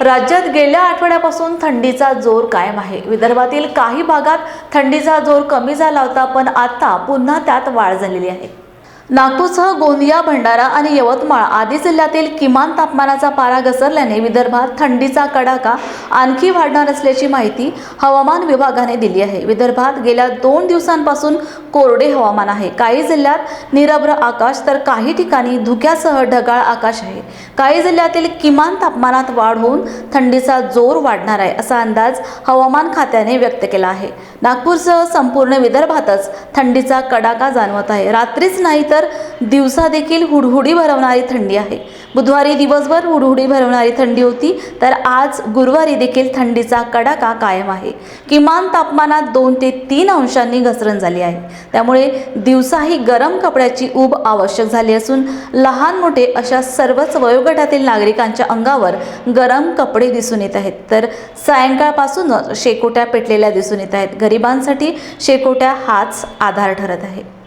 राज्यात गेल्या आठवड्यापासून थंडीचा जोर कायम आहे. विदर्भातील काही भागात थंडीचा जोर कमी झाला होता पण आता पुन्हा त्यात वाढ झालेली आहे. नागपूरसह गोंदिया भंडारा आणि यवतमाळ आदी जिल्ह्यातील किमान तापमानाचा पारा घसरल्याने विदर्भात थंडीचा कडाका आणखी वाढणार असल्याची माहिती हवामान विभागाने दिली आहे. विदर्भात गेल्या दोन दिवसांपासून कोरडे हवामान आहे. काही जिल्ह्यात निरभ्र आकाश तर काही ठिकाणी धुक्यासह ढगाळ आकाश आहे. काही जिल्ह्यातील किमान तापमानात वाढ होऊन थंडीचा जोर वाढणार आहे असा अंदाज हवामान खात्याने व्यक्त केला आहे. नागपूरसह संपूर्ण विदर्भातच थंडीचा कडाका जाणवत आहे. रात्रीच नाही तर दिवसा देखील हुडहुडी भरवणारी थंडी आहे. बुधवारी दिवसभर हुडहुडी भरवणारी थंडी होती तर आज गुरुवारी देखील थंडीचा कडाका कायम आहे. किमान तापमानात दोन ते तीन अंशांनी घसरण झाली आहे. त्यामुळे दिवसाही गरम कपड्याची ऊब आवश्यक झाली असून लहान मोठे अशा सर्वच वयोगटातील नागरिकांच्या अंगावर गरम कपडे दिसून येत आहेत. तर सायंकाळपासूनच शेकोट्या पेटलेल्या दिसून येत आहेत. गरिबांसाठी शेकोट्या हाच आधार ठरत आहे.